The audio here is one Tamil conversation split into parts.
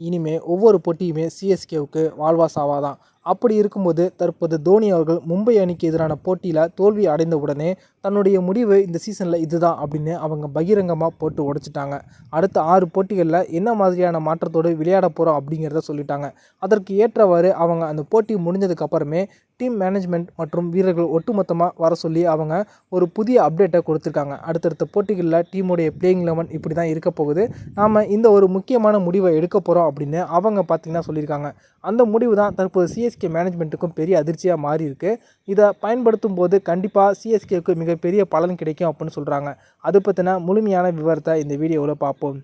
இனிமே ஒவ்வொரு போட்டியுமே சிஎஸ்கேவுக்கு வாழ்வா சாவா தான் அப்படி இருக்கும்போது தற்போது தோனி அவர்கள் மும்பை அணிக்கு எதிரான போட்டியில் தோல்வி அடைந்த உடனே தன்னுடைய முடிவு இந்த சீசனில் இதுதான் அப்படின்னு அவங்க பகிரங்கமாக போட்டு உடைச்சிட்டாங்க. அடுத்த ஆறு போட்டிகளில் என்ன மாதிரியான மாற்றத்தோடு விளையாட போகிறோம் அப்படிங்கிறத சொல்லிட்டாங்க. அதற்கு ஏற்றவாறு அவங்க அந்த போட்டி முடிஞ்சதுக்கு அப்புறமே டீம் மேனேஜ்மெண்ட் மற்றும் வீரர்கள் ஒட்டுமொத்தமாக வர சொல்லி அவங்க ஒரு புதிய அப்டேட்டை கொடுத்துருக்காங்க. அடுத்தடுத்த போட்டிகளில் டீமுடைய பிளேயிங் லெவன் இப்படி தான் இருக்க போகுது. நாம் இந்த ஒரு முக்கியமான முடிவை எடுக்க போகிறோம் அப்படின்னு அவங்க பார்த்திங்கன்னா சொல்லியிருக்காங்க. அந்த முடிவு தான் தற்போது சிஎஸ்கே மேனேஜ்மெண்ட்டுக்கும் பெரிய அதிர்ச்சியாக மாறி இருக்கு. இதை பயன்படுத்தும் போது கண்டிப்பாக சிஎஸ்கேவுக்கு மிகப்பெரிய பலன் கிடைக்கும் அப்படின்னு சொல்கிறாங்க அது பற்றின முழுமையான விவரத்தை இந்த வீடியோவில் பார்ப்போம்.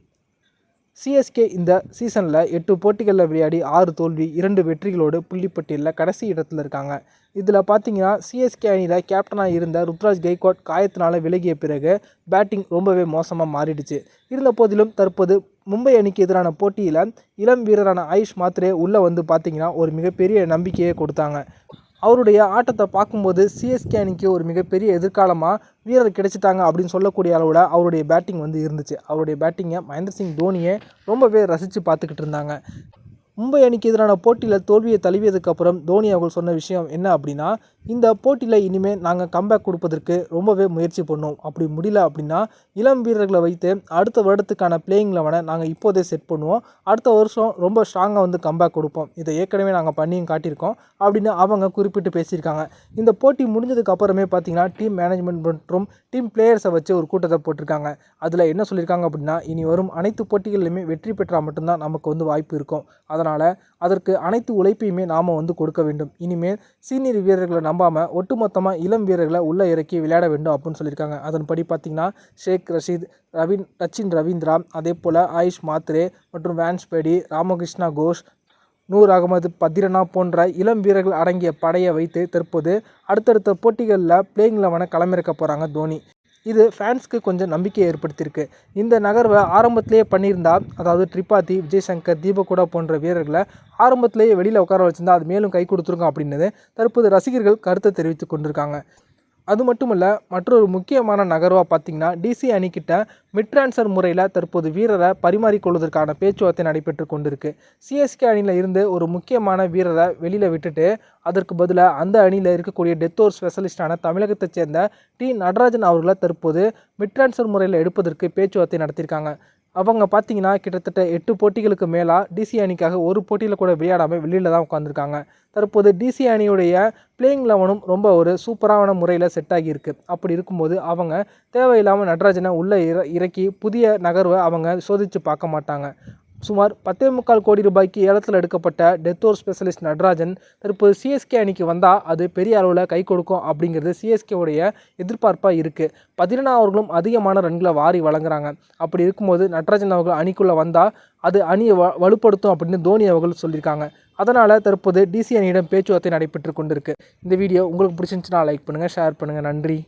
சிஎஸ்கே இந்த சீசனில் எட்டு போட்டிகளில் விளையாடி ஆறு தோல்வி இரண்டு வெற்றிகளோடு புள்ளிப்பட்டியலில் கடைசி இடத்துல இருக்காங்க. இதில் பார்த்தீங்கன்னா சிஎஸ்கே அணியில் கேப்டனாக இருந்த ருத்ராஜ் கெய்க்வாட் காயத்தினால் விலகிய பிறகு பேட்டிங் ரொம்பவே மோசமாக மாறிடுச்சு. இருந்த போதிலும் தற்போது மும்பை அணிக்கு எதிரான போட்டியில் இளம் வீரரான ஆயுஷ் மாத்ரே உள்ளே வந்து பார்த்தீங்கன்னா ஒரு மிகப்பெரிய நம்பிக்கையை கொடுத்தாங்க. அவருடைய ஆட்டத்தை பார்க்கும்போது சிஎஸ்கே அணிக்கு ஒரு மிகப்பெரிய எதிர்காலமாக வீரர் கிடைச்சிட்டாங்க அப்படின்னு சொல்லக்கூடிய அளவில் அவருடைய பேட்டிங் வந்து இருந்துச்சு. அவருடைய பேட்டிங்கை மகேந்திர சிங் தோனியை ரொம்பவே ரசித்து பார்த்துக்கிட்டு இருந்தாங்க. மும்பை அணிக்கு எதிரான போட்டியில் தோல்வியை தழுவியதுக்கப்புறம் தோனி அவர்கள் சொன்ன விஷயம் என்ன அப்படின்னா இந்த போட்டியில் இனிமேல் நாங்கள் கம்பேக் கொடுப்பதற்கு ரொம்பவே முயற்சி பண்ணோம். அப்படி முடியல அப்படின்னா இளம் வீரர்களை வைத்து அடுத்த வருடத்துக்கான பிளேயிங் லெவனை நாங்கள் இப்போதே செட் பண்ணுவோம். அடுத்த வருஷம் ரொம்ப ஸ்ட்ராங்காக வந்து கம்பேக் கொடுப்போம். இதை ஏற்கனவே நாங்கள் பண்ணியும் காட்டியிருக்கோம். அப்படின்னு அவங்க குறிப்பிட்டு பேசியிருக்காங்க. இந்த போட்டி முடிஞ்சதுக்கு அப்புறமே பார்த்தீங்கன்னா டீம் மேனேஜ்மெண்ட் மற்றும் டீம் பிளேயர்ஸை வச்சு ஒரு கூட்டத்தை போட்டிருக்காங்க. அதில் என்ன சொல்லியிருக்காங்க அப்படின்னா இனி வரும் அனைத்து போட்டிகளிலுமே வெற்றி பெற்றால் மட்டும்தான் நமக்கு வந்து வாய்ப்பு இருக்கும். அதனால் அதற்கு அனைத்து உழைப்பையுமே நாம் வந்து கொடுக்க வேண்டும். இனிமேல் சீனியர் வீரர்களை நம்பாமல் ஒட்டுமொத்தமாக இளம் வீரர்களை உள்ளே இறக்கி விளையாட வேண்டும் அப்படின்னு சொல்லியிருக்காங்க. அதன்படி பார்த்திங்கன்னா ஷேக் ரஷீத் ரவீன் ரச்சின் ரவீந்திரா அதே போல் ஆயுஷ் மாத்ரே மற்றும் வேன்ஸ்பேடி ராமகிருஷ்ணா கோஷ் நூர் அகமது பத்திரனா போன்ற இளம் வீரர்கள் அடங்கிய படையை வைத்து தற்போது அடுத்தடுத்த போட்டிகளில் பிளேயிங் லெவனை களமிறக்க போகிறாங்க தோனி. இது ஃபேன்ஸ்க்கு கொஞ்சம் நம்பிக்கையை ஏற்படுத்தியிருக்கு. இந்த நகர்வை ஆரம்பத்திலேயே பண்ணியிருந்தா அதாவது ட்ரிபாத்தி விஜய் சங்கர் தீபக்கூடா போன்ற வீரர்களை ஆரம்பத்திலேயே வெளியில் உட்கார வச்சிருந்தா அது மேலும் கை கொடுத்துருங்க அப்படின்னு தற்போது ரசிகர்கள் கருத்தை தெரிவித்து கொண்டிருக்காங்க. அது மட்டும் இல்லை மற்றொரு முக்கியமான நகர்வாக பார்த்திங்கன்னா டிசி அணிக்கிட்ட மிட் ட்ரான்ஸ்ஃபர் முறையில் தற்போது வீரரை பரிமாறிக்கொள்வதற்கான பேச்சுவார்த்தை நடைபெற்று கொண்டிருக்கு. சிஎஸ்கே அணியில் இருந்து ஒரு முக்கியமான வீரரை வெளியில் விட்டுட்டு அதற்கு பதிலாக அந்த அணியில் இருக்கக்கூடிய டெத்தோர் ஸ்பெஷலிஸ்டான தமிழகத்தைச் சேர்ந்த டி நடராஜன் அவர்களை தற்போது மிட் ட்ரான்ஸ்ஃபர் முறையில் எடுப்பதற்கு பேச்சுவார்த்தை நடத்தியிருக்காங்க. அவங்க பார்த்தீங்கன்னா கிட்டத்தட்ட எட்டு போட்டிகளுக்கு மேலாக டிசி அணிக்காக ஒரு போட்டியில் கூட விளையாடாமல் வெளியில் தான் உட்காந்துருக்காங்க தற்போது டிசி அணியுடைய பிளேயிங் லெவனும் ரொம்ப ஒரு சூப்பரான முறையில் செட் ஆகியிருக்கு. அப்படி இருக்கும்போது அவங்க தேவையில்லாமல் நடராஜனை உள்ளே இற இறக்கி புதிய நகர்வை அவங்க சோதித்து பார்க்க மாட்டாங்க. சுமார் பத்தே முக்கால் கோடி ரூபாய்க்கு ஏலத்தில் எடுக்கப்பட்ட டெத்தோர் ஸ்பெஷலிஸ்ட் நடராஜன் தற்போது சிஎஸ்கே அணிக்கு வந்தால் அது பெரிய அளவில் கை கொடுக்கும் அப்படிங்கிறது சிஎஸ்கேவுடைய எதிர்பார்ப்பாக இருக்குது பதினெனா அவர்களும் அதிகமான ரன்களை வாரி வழங்குறாங்க. அப்படி இருக்கும்போது நடராஜன் அவர்கள் அணிக்குள்ளே வந்தால் அது அணியை வ வலுப்படுத்தும் அப்படின்னு தோனி அவர்கள் சொல்லியிருக்காங்க. அதனால் தற்போது டிசி அணியிடம் பேச்சுவார்த்தை நடைபெற்று கொண்டிருக்கு. இந்த வீடியோ உங்களுக்கு பிடிச்சிருந்துச்சுன்னா லைக் பண்ணுங்கள் ஷேர் பண்ணுங்கள் நன்றி.